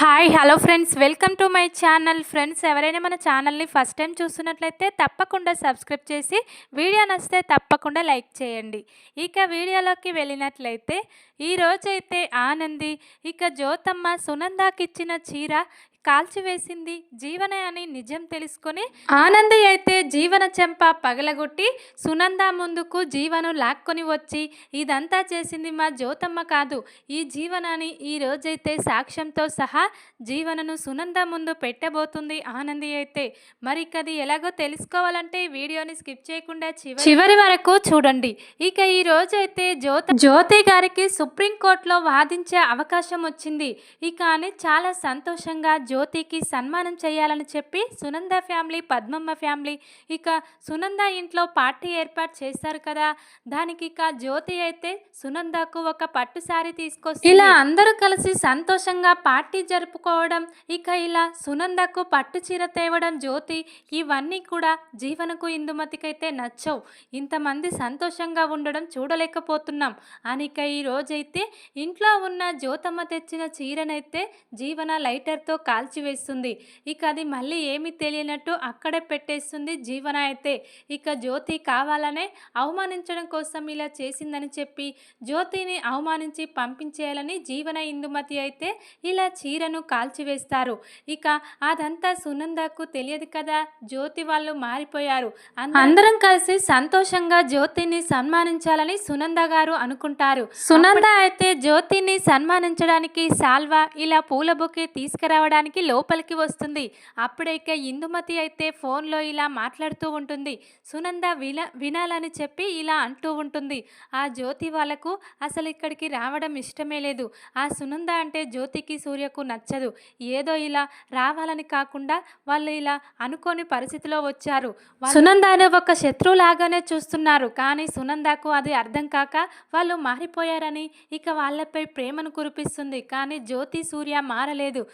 Hi hello friends welcome to my channel friends ఎవరైనా మన ఛానల్ని ఫస్ట్ టైం చూస్తున్నట్లయితే తప్పకుండా సబ్స్క్రైబ్ చేసి వీడియో నచ్చితే తప్పకుండా లైక్ చేయండి. ఇక వీడియోలోకి వెళ్ళినట్లయితే ఈరోజైతే ఆనంది ఇక జ్యోతమ్మ సునందాకి ఇచ్చిన చీర కాల్చివేసింది జీవన అని నిజం తెలుసుకొని ఆనంది అయితే జీవన చెంప పగలగొట్టి సునంద ముందుకు జీవను లాక్కొని వచ్చి ఇదంతా చేసింది మా జ్యోతమ్మ కాదు. ఈ జీవనాన్ని ఈ రోజైతే సాక్ష్యంతో సహా జీవనను సునంద ముందు పెట్టబోతుంది ఆనంది అయితే. మరి ఇక అది ఎలాగో తెలుసుకోవాలంటే ఈ వీడియోని స్కిప్ చేయకుండా చివరి చివరి వరకు చూడండి. ఇక ఈ రోజైతే జ్యోత జ్యోతి గారికి సుప్రీంకోర్టులో వాదించే అవకాశం వచ్చింది. ఇక అని చాలా సంతోషంగా జ్యోతికి సన్మానం చేయాలని చెప్పి సునంద ఫ్యామిలీ పద్మమ్మ ఫ్యామిలీ ఇక సునంద ఇంట్లో పార్టీ ఏర్పాటు చేశారు కదా. దానికి ఇక జ్యోతి అయితే సునందకు ఒక పట్టు సారీ తీసుకొచ్చి ఇలా అందరూ కలిసి సంతోషంగా పార్టీ జరుపుకోవడం ఇక ఇలా సునందకు పట్టు చీర తేవడం జ్యోతి ఇవన్నీ కూడా జీవనకు ఇందుమతికైతే నచ్చవు. ఇంతమంది సంతోషంగా ఉండడం చూడలేకపోతున్నాం. అనిక ఈ రోజైతే ఇంట్లో ఉన్న జ్యోతమ్మ తెచ్చిన చీరనైతే జీవన లైటర్తో కాల్ కాల్చివేస్తుంది ఇక అది మళ్ళీ ఏమీ తెలియనట్టు అక్కడే పెట్టేస్తుంది జీవన అయితే. ఇక జ్యోతి కావాలనే అవమానించడం కోసం ఇలా చేసిందని చెప్పి జ్యోతిని అవమానించి పంపించేయాలని జీవన ఇందుమతి అయితే ఇలా చీరను కాల్చివేస్తారు ఇక అదంతా సునందకు తెలియదు కదా. జ్యోతి వాళ్ళు మారిపోయారు. అందరం కలిసి సంతోషంగా జ్యోతిని సన్మానించాలని సునంద గారు అనుకుంటారు. సునంద అయితే జ్యోతిని సన్మానించడానికి సాల్వా ఇలా పూల బొకే తీసుకురావడానికి లోపలికి వస్తుంది. అప్పుడైక ఇందుమతి అయితే ఫోన్లో ఇలా మాట్లాడుతూ ఉంటుంది. సునంద విన వినాలని చెప్పి ఇలా అంటూ ఉంటుంది. ఆ జ్యోతి వాళ్ళకు అసలు ఇక్కడికి రావడం ఇష్టమే లేదు. ఆ సునంద అంటే జ్యోతికి సూర్యకు నచ్చదు. ఏదో ఇలా రావాలని కాకుండా వాళ్ళు ఇలా అనుకోని పరిస్థితిలో వచ్చారు. సునందాను ఒక శత్రువులాగానే చూస్తున్నారు. కానీ సునందకు అది అర్థం కాక వాళ్ళు మారిపోయారని ఇక వాళ్ళపై ప్రేమను కురిపిస్తుంది. కానీ జ్యోతి సూర్య మారలేదు.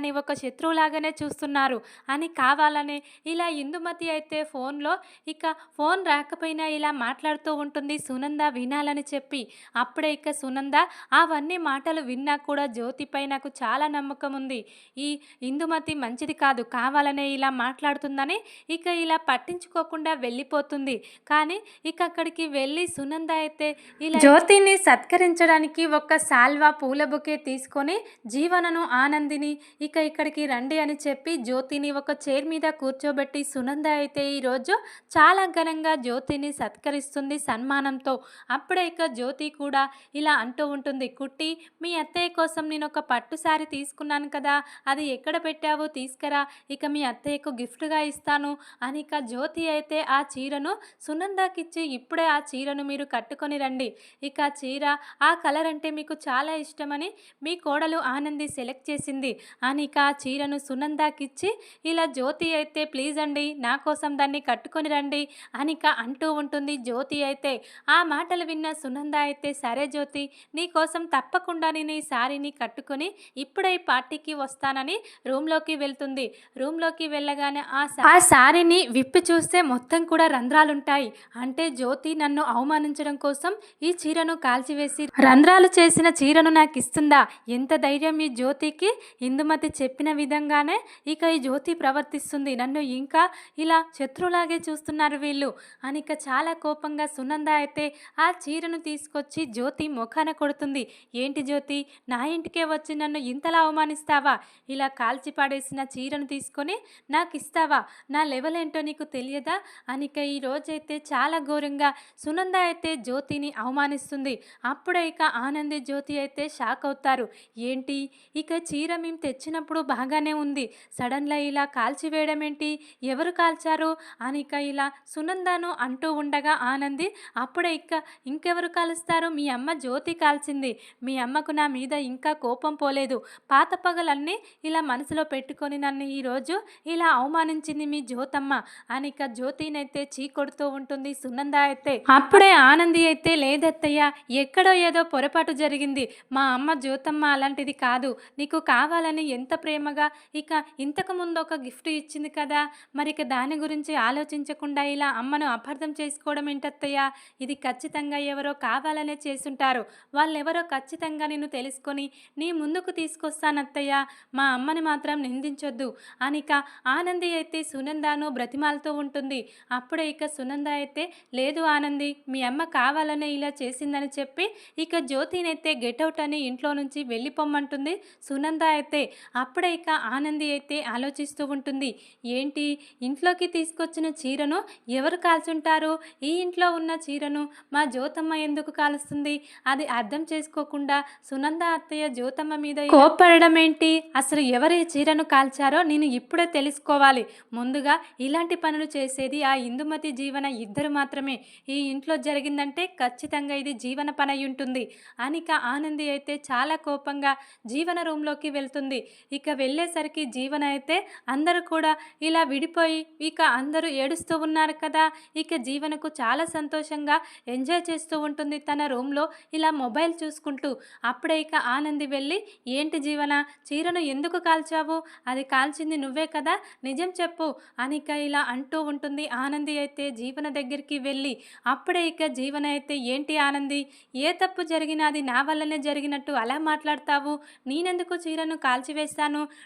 సునందాని ఒక శత్రువులాగానే చూస్తున్నారు. అని కావాలని ఇలా ఇందుమతి అయితే ఫోన్లో ఇక ఫోన్ రాకపోయినా ఇలా మాట్లాడుతూ ఉంటుంది. సునంద వినాలని చెప్పి అప్పుడే ఇక సునంద అవన్నీ మాటలు విన్నా కూడా జ్యోతిపై నాకు చాలా నమ్మకం ఉంది. ఈ ఇందుమతి మంచిది కాదు కావాలనే ఇలా మాట్లాడుతుందని ఇక ఇలా పట్టించుకోకుండా వెళ్ళిపోతుంది. కానీ ఇక అక్కడికి వెళ్ళి సునంద అయితే ఇలా జ్యోతిని సత్కరించడానికి ఒక సాల్వా పూల బుకే తీసుకొని జీవనను ఆనందిని ఇక ఇక్కడికి రండి అని చెప్పి జ్యోతిని ఒక చైర్ మీద కూర్చోబెట్టి సునంద అయితే ఈరోజు చాలా ఘనంగా జ్యోతిని సత్కరిస్తుంది సన్మానంతో. అప్పుడే ఇక జ్యోతి కూడా ఇలా అంటూ ఉంటుంది కుట్టి మీ అత్తయ్య కోసం నేను ఒక పట్టు సారీ తీసుకున్నాను కదా అది ఎక్కడ పెట్టావో తీసుకురా ఇక మీ అత్తయ్యకు గిఫ్ట్గా ఇస్తాను అని ఇక జ్యోతి అయితే ఆ చీరను సునందకిచ్చి ఇప్పుడే ఆ చీరను మీరు కట్టుకొని రండి. ఇక ఆ చీర ఆ కలర్ అంటే మీకు చాలా ఇష్టమని మీ కోడలు ఆనంది సెలెక్ట్ చేసింది అని ఇక ఆ చీరను సునందాకిచ్చి ఇలా జ్యోతి అయితే ప్లీజ్ అండి నా కోసం దాన్ని కట్టుకొని రండి అనిక అంటూ ఉంటుంది జ్యోతి అయితే. ఆ మాటలు విన్న సునంద అయితే సరే జ్యోతి నీ కోసం తప్పకుండా నేను ఈ సారీని కట్టుకొని ఇప్పుడే ఈ పార్టీకి వస్తానని రూమ్లోకి వెళ్తుంది. రూమ్లోకి వెళ్ళగానే ఆ ఆ సారీని విప్పి చూస్తే మొత్తం కూడా రంధ్రాలుంటాయి. అంటే జ్యోతి నన్ను అవమానించడం కోసం ఈ చీరను కాల్చివేసి రంధ్రాలు చేసిన చీరను నాకు ఇస్తుందా ఎంత ధైర్యం ఈ జ్యోతికి? ఇందుమతి చెప్పిన విధంగానే ఇక ఈ జ్యోతి ప్రవర్తిస్తుంది. నన్ను ఇంకా ఇలా శత్రులాగే చూస్తున్నారు వీళ్ళు. అని ఇక చాలా కోపంగా సునంద అయితే ఆ చీరను తీసుకొచ్చి జ్యోతి ముఖాన కొడుతుంది. ఏంటి జ్యోతి? నా ఇంటికే వచ్చి నన్ను ఇంతలా అవమానిస్తావా? ఇలా కాల్చి పాడేసిన చీరను తీసుకొని నాకు ఇస్తావా నా లెవెల్ ఏంటో నీకు తెలియదా? అనిక ఈ రోజైతే చాలా ఘోరంగా సునంద అయితే జ్యోతిని అవమానిస్తుంది. అప్పుడే ఇక ఆనంది జ్యోతి అయితే షాక్ అవుతారు. ఏంటి? ఇక చీర మేము తెచ్చిన చూసినప్పుడు బాగానే ఉంది. సడన్లా ఇలా కాల్చివేయడం ఏంటి ఎవరు కాల్చారు? అనిక ఇలా సునందాను అంటూ ఉండగా ఆనంది అప్పుడే ఇక ఇంకెవరు కాలుస్తారు? మీ అమ్మ జ్యోతి కాల్చింది. మీ అమ్మకు నా మీద ఇంకా కోపం పోలేదు. పాత పగలన్నీ ఇలా మనసులో పెట్టుకొని నన్ను ఈరోజు ఇలా అవమానించింది మీ జ్యోతమ్మ అనిక జ్యోతినైతే చీ కొడుతూ ఉంటుంది సునంద అయితే. అప్పుడే ఆనంది అయితే లేదత్తయ్య ఎక్కడో ఏదో పొరపాటు జరిగింది. మా అమ్మ జ్యోతమ్మ అలాంటిది కాదు. నీకు కావాలని ఎంత ఇంత ప్రేమగా ఇక ఇంతకు ముందు ఒక గిఫ్ట్ ఇచ్చింది కదా మరి ఇక దాని గురించి ఆలోచించకుండా ఇలా అమ్మను అపార్థం చేసుకోవడం ఏంటత్తయ్యా? ఇది ఖచ్చితంగా ఎవరో కావాలనే చేసుంటారు. వాళ్ళెవరో ఖచ్చితంగా నేను తెలుసుకొని నీ ముందుకు తీసుకొస్తానత్తయ్య. మా అమ్మని మాత్రం నిందించొద్దు. అనిక ఆనంది అయితే సునందాను బ్రతిమాలతో ఉంటుంది. అప్పుడే ఇక సునంద అయితే లేదు ఆనంది మీ అమ్మ కావాలనే ఇలా చేసిందని చెప్పి ఇక జ్యోతినైతే గెట్అవుట్ అని ఇంట్లో నుంచి వెళ్ళిపోమ్మంటుంది సునంద అయితే. అప్పుడే ఇక ఆనంది అయితే ఆలోచిస్తూ ఉంటుంది ఏంటి? ఇంట్లోకి తీసుకొచ్చిన చీరను ఎవరు కాల్చుంటారు? ఈ ఇంట్లో ఉన్న చీరను మా జ్యోతమ్మ ఎందుకు కాలుస్తుంది? అది అర్థం చేసుకోకుండా సునంద అత్తయ్య జ్యోతమ్మ మీద కోప్పడడం ఏంటి? అసలు ఎవరు ఈ చీరను కాల్చారో నేను ఇప్పుడే తెలుసుకోవాలి. ముందుగా ఇలాంటి పనులు చేసేది ఆ ఇందుమతి జీవన ఇద్దరు మాత్రమే. ఈ ఇంట్లో జరిగిందంటే ఖచ్చితంగా ఇది జీవన పని ఉంటుంది అనిక ఆనంది అయితే చాలా కోపంగా జీవన రూమ్లోకి వెళ్తుంది. ఇక వెళ్ళేసరికి జీవన అయితే అందరూ కూడా ఇలా విడిపోయి ఇక అందరూ ఏడుస్తూ ఉన్నారు కదా. ఇక జీవనకు చాలా సంతోషంగా ఎంజాయ్ చేస్తూ ఉంటుంది తన రూమ్లో ఇలా మొబైల్ చూసుకుంటూ. అప్పుడే ఇక ఆనంది వెళ్ళి ఏంటి జీవన చీరను ఎందుకు కాల్చావు? అది కాల్చింది నువ్వే కదా నిజం చెప్పు అనిక ఇలా అంటూ ఉంటుంది. ఆనంది అయితే జీవన దగ్గరికి వెళ్ళి అప్పుడే ఇక జీవన అయితే ఏంటి ఆనంది? ఏ తప్పు జరిగినా అది నా వల్లనే జరిగినట్టు అలా మాట్లాడతావు? నేనెందుకు చీరను కాల్చివేస్తాను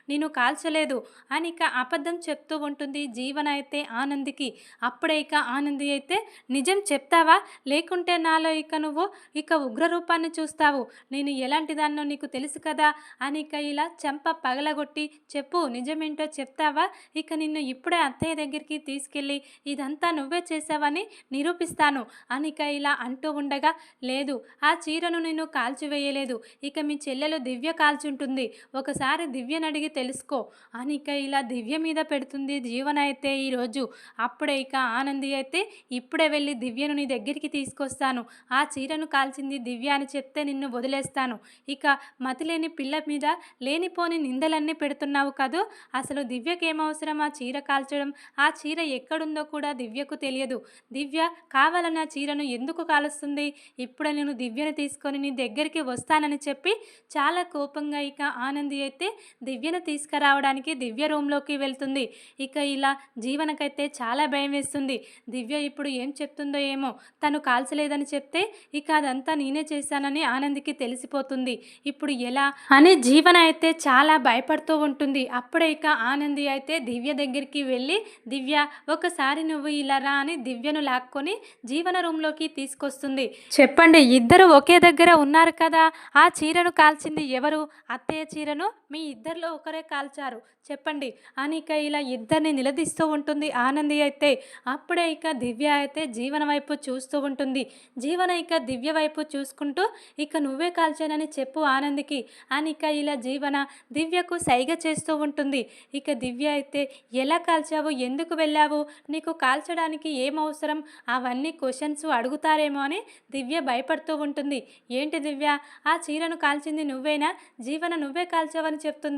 నేను కాల్చలేదు అని ఇక అబద్ధం చెప్తూ ఉంటుంది జీవన అయితే ఆనందికి. అప్పుడే ఇక ఆనంది అయితే నిజం చెప్తావా? లేకుంటే నాలో ఇక నువ్వు ఇక ఉగ్ర రూపాన్ని చూస్తావు. నేను ఎలాంటి దాన్నో నీకు తెలుసు కదా అని ఇక ఇలా చెంప పగలగొట్టి చెప్పు నిజమేంటో చెప్తావా? ఇక నిన్ను ఇప్పుడే అత్తయ్య దగ్గరికి తీసుకెళ్ళి ఇదంతా నువ్వే చేసావని నిరూపిస్తాను అనిక ఇలా అంటూ ఉండగా లేదు ఆ చీరను నేను కాల్చివేయలేదు. ఇక మీ చెల్లెలు దివ్య కాల్చుంటుంది. ఒకసారి దివ్యని అడిగి తెలుసుకో. అనిక ఇలా దివ్య మీద పెడుతుంది జీవన అయితే ఈరోజు అప్పుడే ఇక ఆనంది అయితే ఇప్పుడే వెళ్ళి దివ్యను నీ దగ్గరికి తీసుకొస్తాను. ఆ చీరను కాల్చింది దివ్య అని చెప్తే నిన్ను వదిలేస్తాను. ఇక మతిలేని పిల్ల మీద లేనిపోని నిందలన్నీ పెడుతున్నావు కదూ? అసలు దివ్యకేమవసరం ఆ చీర కాల్చడం? ఆ చీర ఎక్కడుందో కూడా దివ్యకు తెలియదు. దివ్య కావాలని ఆ చీరను ఎందుకు కాలుస్తుంది? ఇప్పుడే నేను దివ్యను తీసుకొని నీ దగ్గరికి వస్తానని చెప్పి చాలా కోపంగా ఇక ఆనంది అయితే దివ్యను తీసుకురావడానికి దివ్య రూమ్లోకి వెళ్తుంది. ఇక ఇలా జీవనకైతే చాలా భయం వేస్తుంది. దివ్య ఇప్పుడు ఏం చెప్తుందో ఏమో తను కాల్చలేదని చెప్తే ఇక అదంతా నేనే చేశానని ఆనందికి తెలిసిపోతుంది. ఇప్పుడు ఎలా? అని జీవన అయితే చాలా భయపడుతూ ఉంటుంది. అప్పుడే ఇక ఆనంది అయితే దివ్య దగ్గరికి వెళ్ళి దివ్య ఒకసారి నువ్వు ఇలా రా అని దివ్యను లాక్కొని జీవన రూమ్లోకి తీసుకొస్తుంది. చెప్పండి ఇద్దరు ఒకే దగ్గర ఉన్నారు కదా? ఆ చీరను కాల్చింది ఎవరు? అత్తయ్య చీరను మీ ఇద్దరిలో ఒకరే కాల్చారు. చెప్పండి. అని ఇక ఇలా ఇద్దరిని నిలదీస్తూ ఉంటుంది. ఆనంది అయితే అప్పుడే ఇక దివ్య అయితే జీవన వైపు చూస్తూ ఉంటుంది. జీవన ఇక దివ్య వైపు చూసుకుంటూ ఇక నువ్వే కాల్చానని చెప్పు ఆనందికి అని ఇక ఇలా జీవన దివ్యకు సైగ చేస్తూ ఉంటుంది. ఇక దివ్య అయితే ఎలా కాల్చావు? ఎందుకు వెళ్ళావు? నీకు కాల్చడానికి ఏం అవసరం? అవన్నీ క్వశ్చన్స్ అడుగుతారేమో అని దివ్య భయపడుతూ ఉంటుంది. ఏంటి దివ్య? ఆ చీరను కాల్చింది నువ్వేనా? జీవన నువ్వే కాల్చావని చెప్తుంది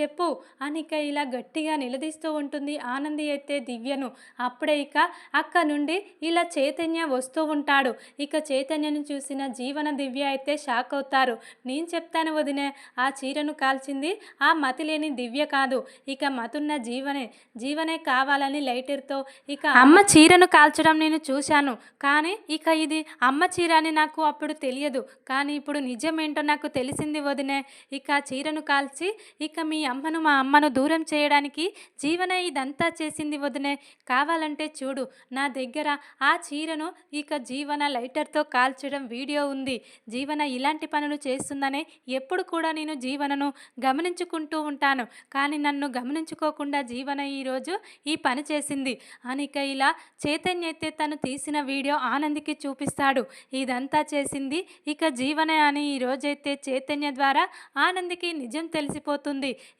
చెప్పు. అని ఇక ఇలా గట్టిగా నిలదీస్తూ ఉంటుంది. ఆనంది అయితే దివ్యను. అప్పుడే ఇక అక్క నుండి ఇలా చైతన్య వస్తూ ఉంటాడు. ఇక చైతన్యను చూసిన జీవన దివ్య అయితే షాక్ అవుతారు. నేను చెప్తాను వదినే. ఆ చీరను కాల్చింది ఆ మతి లేని దివ్య కాదు. ఇక మతున్న జీవనే. జీవనే కావాలని లైటర్తో ఇక అమ్మ చీరను కాల్చడం నేను చూశాను. కానీ ఇక ఇది అమ్మ చీర అని నాకు అప్పుడు తెలియదు. కానీ ఇప్పుడు నిజమేంటో నాకు తెలిసింది వదినే. ఇక చీరను కాల్చి ఇక మీ అమ్మను మా అమ్మను దూరం చేయడానికి జీవన ఇదంతా చేసింది వదినే. కావాలంటే చూడు నా దగ్గర ఆ చీరను ఇక జీవన లైటర్తో కాల్చడం వీడియో ఉంది. జీవన ఇలాంటి పనులు చేస్తుందనే ఎప్పుడు కూడా నేను జీవనను గమనించుకుంటూ ఉంటాను. కానీ నన్ను గమనించుకోకుండా జీవన ఈరోజు ఈ పని చేసింది. అనిక ఇలా చైతన్య అయితే తను తీసిన వీడియో ఆనందికి చూపిస్తాడు. ఇదంతా చేసింది ఇక జీవన అని ఈ రోజైతే చైతన్య ద్వారా ఆనందికి నిజం తెలిసిపోతుంది.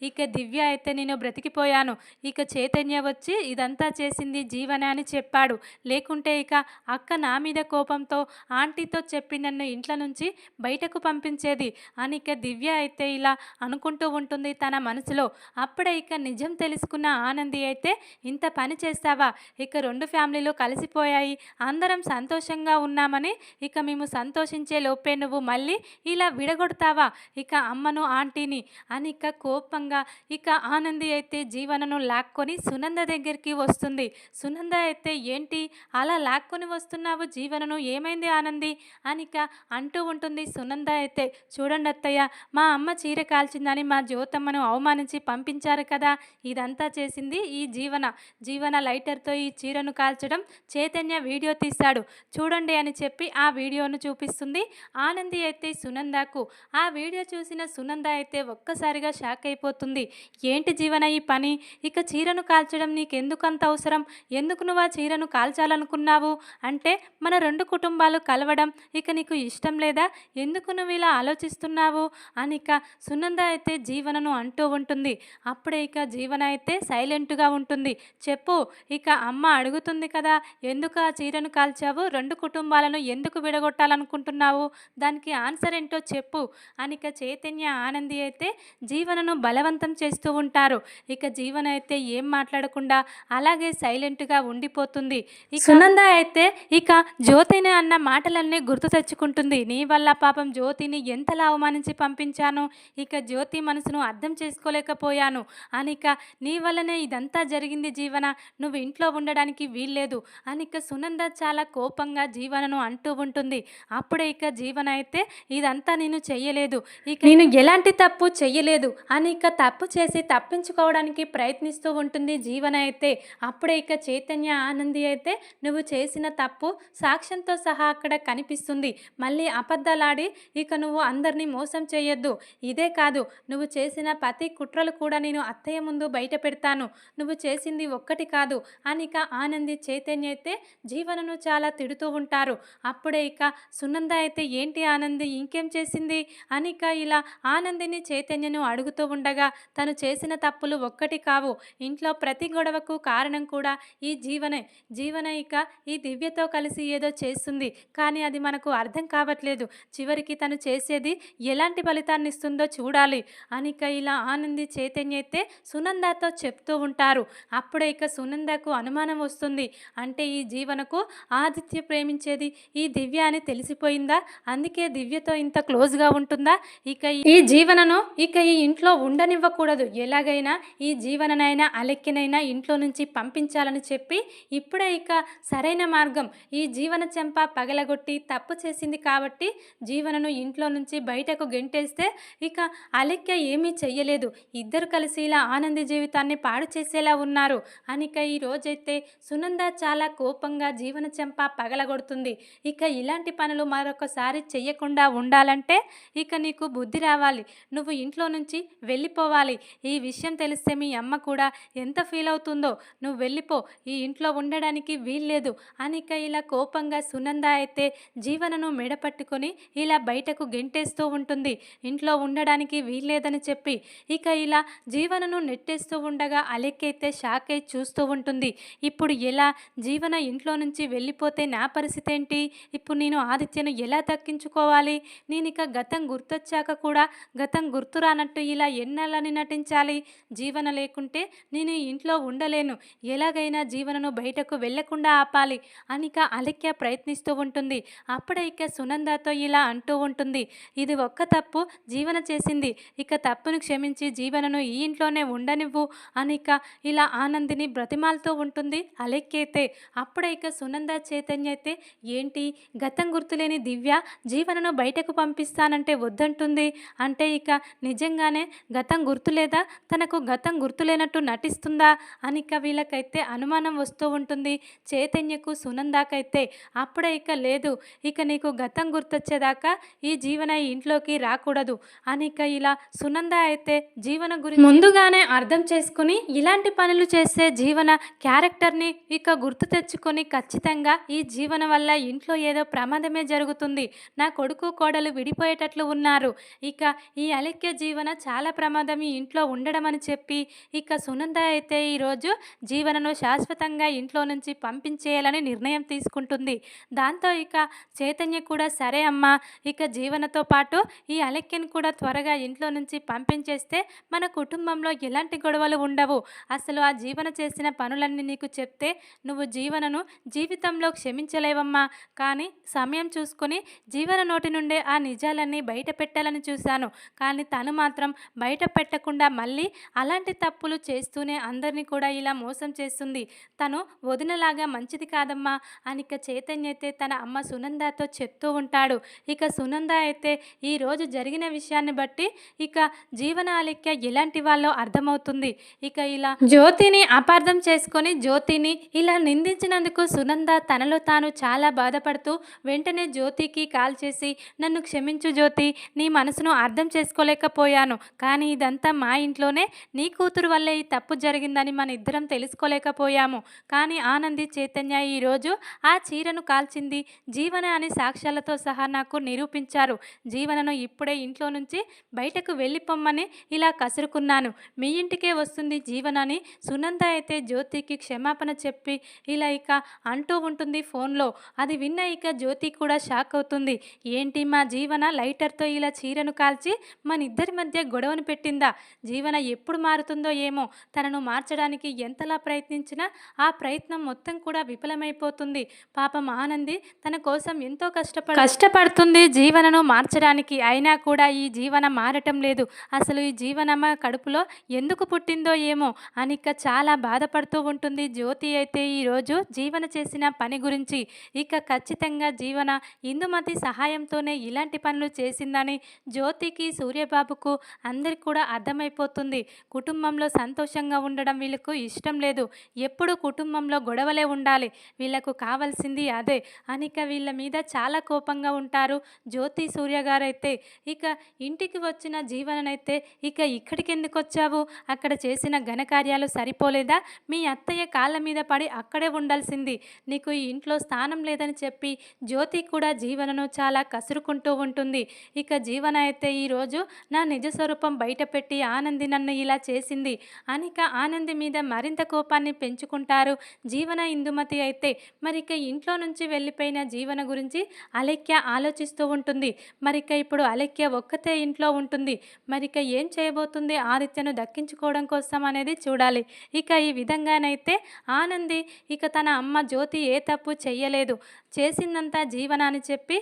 ఇక దివ్య అయితే నేను బ్రతికిపోయాను. ఇక చైతన్య వచ్చి ఇదంతా చేసింది జీవన అని చెప్పాడు. లేకుంటే ఇక అక్క నా మీద కోపంతో ఆంటీతో చెప్పి నన్ను ఇంట్లో నుంచి బయటకు పంపించేది అని ఇక దివ్య అయితే ఇలా అనుకుంటూ ఉంటుంది తన మనసులో. అప్పుడే ఇక నిజం తెలుసుకున్న ఆనంది అయితే ఇంత పని చేస్తావా? ఇక రెండు ఫ్యామిలీలు కలిసిపోయాయి. అందరం సంతోషంగా ఉన్నామని ఇక మేము సంతోషించే లోపే నువ్వు మళ్ళీ ఇలా విడగొడతావా? ఇక అమ్మను ఆంటీని అని ఇక ఇక కోపంగా ఇక ఆనంది అయితే జీవనను లాక్కొని సునంద దగ్గరికి వస్తుంది. సునంద అయితే ఏంటి? అలా లాక్కొని వస్తున్నావు జీవనను? ఏమైంది ఆనంది? అని ఇక అంటూ ఉంటుంది సునంద అయితే. చూడండి అత్తయ్య మా అమ్మ చీర కాల్చిందని మా జ్యోతమ్మను అవమానించి పంపించారు కదా! ఇదంతా చేసింది ఈ జీవన. జీవన లైటర్తో ఈ చీరను కాల్చడం చైతన్య వీడియో తీశాడు. చూడండి అని చెప్పి ఆ వీడియోను చూపిస్తుంది ఆనంది అయితే సునందకు. ఆ వీడియో చూసిన సునంద అయితే ఒక్కసారిగా షాక్ అయిపోతుంది ఏంటి జీవన ఈ పని? ఇక చీరను కాల్చడం నీకెందుకంత అంత అవసరం? ఎందుకు నువ్వు ఆ చీరను కాల్చాలనుకున్నావు? అంటే మన రెండు కుటుంబాలు కలవడం ఇక నీకు ఇష్టం లేదా? ఎందుకు నువ్వు ఇలా ఆలోచిస్తున్నావు? అని ఇక సునంద అయితే జీవనను అంటూ ఉంటుంది. అప్పుడే ఇక జీవన అయితే సైలెంట్గా ఉంటుంది. చెప్పు ఇక అమ్మ అడుగుతుంది కదా ఎందుకు ఆ చీరను కాల్చావు? రెండు కుటుంబాలను ఎందుకు విడగొట్టాలనుకుంటున్నావు? దానికి ఆన్సర్ ఏంటో చెప్పు. అనిక చైతన్య ఆనంది అయితే జీవ జీవనను బలవంతం చేస్తూ ఉంటారు. ఇక జీవన అయితే ఏం మాట్లాడకుండా అలాగే సైలెంట్గా ఉండిపోతుంది. ఇక సునంద అయితే ఇక జ్యోతిని అన్న మాటలన్నీ గుర్తు తెచ్చుకుంటుంది. నీ వల్ల పాపం జ్యోతిని ఎంతలా అవమానించి పంపించాను? ఇక జ్యోతి మనసును అర్థం చేసుకోలేకపోయాను. అనిక నీ వల్లనే ఇదంతా జరిగింది జీవన. నువ్వు ఇంట్లో ఉండడానికి వీల్లేదు అనిక సునంద చాలా కోపంగా జీవనను అంటూ ఉంటుంది. అప్పుడే ఇక జీవన అయితే ఇదంతా నేను చెయ్యలేదు. ఇక నేను ఎలాంటి తప్పు చెయ్యలేదు. అని ఇక తప్పు చేసి తప్పించుకోవడానికి ప్రయత్నిస్తూ ఉంటుంది జీవన అయితే. అప్పుడే ఇక చైతన్య ఆనంది అయితే నువ్వు చేసిన తప్పు సాక్ష్యంతో సహా అక్కడ కనిపిస్తుంది. మళ్ళీ అబద్ధాలాడి ఇక నువ్వు అందరినీ మోసం చేయొద్దు. ఇదే కాదు నువ్వు చేసిన ప్రతి కుట్రలు కూడా నేను అత్తయ్య ముందు బయట పెడతాను. నువ్వు చేసింది ఒక్కటి కాదు అని ఇక ఆనంది చైతన్య అయితే జీవనను చాలా తిడుతూ ఉంటారు. అప్పుడే ఇక సునంద అయితే ఏంటి ఆనంది ఇంకేం చేసింది? అనిక ఇలా ఆనందిని చైతన్యను అడుగుతూ ఉండగా తను చేసిన తప్పులు ఒక్కటి కావు. ఇంట్లో ప్రతి గొడవకు కారణం కూడా ఈ జీవనే. జీవన ఇక ఈ దివ్యతో కలిసి ఏదో చేస్తుంది. కానీ అది మనకు అర్థం కావట్లేదు. చివరికి తను చేసేది ఎలాంటి ఫలితాన్ని ఇస్తుందో చూడాలి. అనిక ఇలా ఆనంది చైతన్య అయితే సునందతో చెప్తూ ఉంటారు. అప్పుడే ఇక సునందకు అనుమానం వస్తుంది. అంటే ఈ జీవనకు ఆదిత్య ప్రేమించేది ఈ దివ్య అని తెలిసిపోయిందా? అందుకే దివ్యతో ఇంత క్లోజ్గా ఉంటుందా? ఇక ఈ జీవనను ఇక ఈ ఇంట్లో ఉండనివ్వకూడదు. ఎలాగైనా ఈ జీవననైనా అలెక్కినైనా ఇంట్లో నుంచి పంపించాలని చెప్పి ఇప్పుడే ఇక సరైన మార్గం. ఈ జీవన చెంప పగలగొట్టి తప్పు చేసింది కాబట్టి జీవనను ఇంట్లో నుంచి బయటకు గెంటేస్తే ఇక అలెక్య ఏమీ చెయ్యలేదు. ఇద్దరు కలిసి ఇలా ఆనంది జీవితాన్ని పాడు చేసేలా ఉన్నారు. అనిక ఈ రోజైతే సునంద చాలా కోపంగా జీవన చెంప పగలగొడుతుంది. ఇక ఇలాంటి పనులు మరొకసారి చెయ్యకుండా ఉండాలంటే ఇక నీకు బుద్ధి రావాలి. నువ్వు ఇంట్లో నుంచి వెళ్ళిపోవాలి. ఈ విషయం తెలిస్తే మీ అమ్మ కూడా ఎంత ఫీల్ అవుతుందో నువ్వు వెళ్ళిపో ఈ ఇంట్లో ఉండడానికి వీల్లేదు అనిక ఇలా కోపంగా సునంద అయితే జీవనను మెడపట్టుకొని ఇలా బయటకు గెంటేస్తూ ఉంటుంది. ఇంట్లో ఉండడానికి వీల్లేదని చెప్పి ఇక ఇలా జీవనను నెట్టేస్తూ ఉండగా అలెక్కైతే షాక్ అయి చూస్తూ ఉంటుంది. ఇప్పుడు ఎలా? జీవన ఇంట్లో నుంచి వెళ్ళిపోతే నా పరిస్థితి ఏంటి? ఇప్పుడు నేను ఆదిత్యను ఎలా దక్కించుకోవాలి? నేను ఇక గతం గుర్తొచ్చాక కూడా గతం గుర్తు రానట్టు ఇలా ఎన్నాళ్ళని నటించాలి? జీవన లేకుంటే నేను ఇంట్లో ఉండలేను. ఎలాగైనా జీవనను బయటకు వెళ్ళకుండా ఆపాలి అనిక అలెక్య ప్రయత్నిస్తూ ఉంటుంది. అప్పుడే ఇక సునందతో ఇలా అంటూ ఉంటుంది. ఇది ఒక్క తప్పు జీవన చేసింది. ఇక తప్పును క్షమించి జీవనను ఈ ఇంట్లోనే ఉండనివ్వు అనిక ఇలా ఆనందిని బ్రతిమాలతో ఉంటుంది అలెక్కైతే అప్పుడే ఇక సునంద చైతన్య అయితే ఏంటి? గతం గుర్తులేని దివ్య జీవనను బయటకు పంపిస్తానంటే వద్దంటుంది. అంటే ఇక నిజంగానే గతం గుర్తులేదా? తనకు గతం గుర్తులేనట్టు నటిస్తుందా? అనిక వీళ్ళకైతే అనుమానం వస్తూ ఉంటుంది. చైతన్యకు సునందాకైతే అప్పుడే ఇక లేదు. ఇక నీకు గతం గుర్తొచ్చేదాకా ఈ జీవన ఇంట్లోకి రాకూడదు. అనిక ఇలా సునంద అయితే జీవన గురించి ముందుగానే అర్థం చేసుకుని ఇలాంటి పనులు చేసే జీవన క్యారెక్టర్ని ఇక గుర్తు తెచ్చుకొని ఖచ్చితంగా ఈ జీవన వల్ల ఇంట్లో ఏదో ప్రమాదమే జరుగుతుంది. నా కొడుకు కోడలు విడిపోయేటట్లు ఉన్నారు. ఇక ఈ అలెక్య జీవన చాలా ప్రమాదం ఈ ఇంట్లో ఉండడం అని చెప్పి ఇక సునంద అయితే ఈరోజు జీవనను శాశ్వతంగా ఇంట్లో నుంచి పంపించేయాలని నిర్ణయం తీసుకుంటుంది. దాంతో ఇక చైతన్య కూడా సరే అమ్మా ఇక జీవనతో పాటు ఈ అలెక్యను కూడా త్వరగా ఇంట్లో నుంచి పంపించేస్తే మన కుటుంబంలో ఎలాంటి గొడవలు ఉండవు. అసలు ఆ జీవన చేసిన పనులన్నీ నీకు చెప్తే నువ్వు జీవనను జీవితంలో క్షమించలేవమ్మా. కానీ సమయం చూసుకొని జీవన నోటి నుండే ఆ నిజాలన్నీ బయట పెట్టాలని చూశాను. కానీ తను మాత్రం బయట పెట్టకుండా మళ్ళీ అలాంటి తప్పులు చేస్తూనే అందరినీ కూడా ఇలా మోసం చేస్తుంది. తను వదినలాగా మంచిది కాదమ్మా అని ఇక చైతన్య అయితే తన అమ్మ సునందతో చెప్తూ ఉంటాడు. ఇక సునంద అయితే ఈరోజు జరిగిన విషయాన్ని బట్టి ఇక జీవనాలిక్య ఎలాంటి వాళ్ళో అర్థమవుతుంది. ఇక ఇలా జ్యోతిని అపార్థం చేసుకొని జ్యోతిని ఇలా నిందించినందుకు సునంద తనలో తాను చాలా బాధపడుతూ వెంటనే జ్యోతికి కాల్ చేసి నన్ను క్షమించు జ్యోతి నీ మనసును అర్థం చేసుకోలేకపోయాను. కానీ ఇదంతా మా ఇంట్లోనే నీ కూతురు వల్లే ఈ తప్పు జరిగిందని మన ఇద్దరం తెలుసుకోలేకపోయాము. కానీ ఆనంది చైతన్య ఈరోజు ఆ చీరను కాల్చింది. జీవన అని సాక్ష్యాలతో సహా నాకు నిరూపించారు. జీవనను ఇప్పుడే ఇంట్లో నుంచి బయటకు వెళ్ళిపోమ్మని ఇలా కసురుకున్నాను. మీ ఇంటికే వస్తుంది జీవనని సునంద అయితే జ్యోతికి క్షమాపణ చెప్పి ఇలా ఇక అంటూ ఉంటుంది ఫోన్లో. అది విన్న ఇక జ్యోతి కూడా షాక్ అవుతుంది. ఏంటి మా జీవన లైటర్తో ఇలా చీరను కాల్చి మన ఇద్దరి మధ్య గొడవను పెట్టిందా? జీవన ఎప్పుడు మారుతుందో ఏమో? తనను మార్చడానికి ఎంతలా ప్రయత్నించినా ఆ ప్రయత్నం మొత్తం కూడా విఫలమైపోతుంది. పాపం ఆనంది తన కోసం ఎంతో కష్టపడ కష్టపడుతుంది జీవనను మార్చడానికి. అయినా కూడా ఈ జీవన మారటం లేదు. అసలు ఈ జీవనమ్మ కడుపులో ఎందుకు పుట్టిందో ఏమో? అనిక చాలా బాధపడుతూ ఉంటుంది. జ్యోతి అయితే ఈరోజు జీవన చేసిన పని గురించి. ఇక ఖచ్చితంగా జీవన ఇందుమతి సహాయంతోనే ఇలాంటి పనులు చేసిందని జ్యోతికి సూర్యబాబుకు అందరికి కూడా అర్థమైపోతుంది. కుటుంబంలో సంతోషంగా ఉండడం వీళ్ళకు ఇష్టం లేదు. ఎప్పుడు కుటుంబంలో గొడవలే ఉండాలి. వీళ్ళకు కావాల్సింది అదే. అనిక వీళ్ళ మీద చాలా కోపంగా ఉంటారు. జ్యోతి సూర్య గారైతే ఇక ఇంటికి వచ్చిన జీవననైతే ఇక ఇక్కడికి ఎందుకు వచ్చావు? అక్కడ చేసిన ఘనకార్యాలు సరిపోలేదా? మీ అత్తయ్య కాళ్ళ మీద పడి అక్కడే ఉండాల్సింది. నీకు ఈ ఇంట్లో స్థానం లేదని చెప్పి జ్యోతి కూడా జీవనను చాలా కసురుకుంటూ ఉంటుంది. ఇక జీవన అయితే ఈరోజు నా నిజ స్వరూపం బయటపెట్టి ఆనంది నన్ను ఇలా చేసింది. అనిక ఆనంది మీద మరింత కోపాన్ని పెంచుకుంటారు. జీవన ఇందుమతి అయితే మరిక ఇంట్లో నుంచి వెళ్ళిపోయిన జీవన గురించి అలెక్య ఆలోచిస్తూ ఉంటుంది. మరిక ఇప్పుడు అలెక్య ఒక్కతే ఇంట్లో ఉంటుంది. మరిక ఏం చేయబోతుంది ఆదిత్యను దక్కించుకోవడం కోసం అనేది చూడాలి. ఇక ఈ విధంగానైతే ఆనంది ఇక తన అమ్మ జ్యోతి ఏ తప్పు చెయ్యలేదు. చేసిందంతా జీవన అని చెప్పి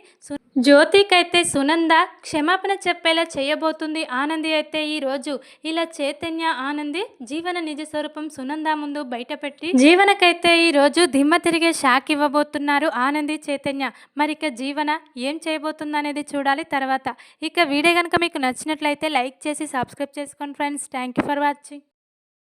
జ్యోతికైతే సునంద క్షమాపణ చెప్పేలా చేయబోతుంది ఆనంది అయితే ఈ రోజు ఇలా చైతన్య ఆనంది జీవన నిజ స్వరూపం సునంద ముందు బయటపెట్టి జీవనకైతే ఈ రోజు దిమ్మ తిరిగే షాక్ ఇవ్వబోతున్నారు ఆనంది చైతన్య. మరి ఇక జీవన ఏం చేయబోతుందనేది చూడాలి తర్వాత. ఇక వీడియో కనుక మీకు నచ్చినట్లయితే లైక్ చేసి సబ్స్క్రైబ్ చేసుకోండి friends. Thank you for watching.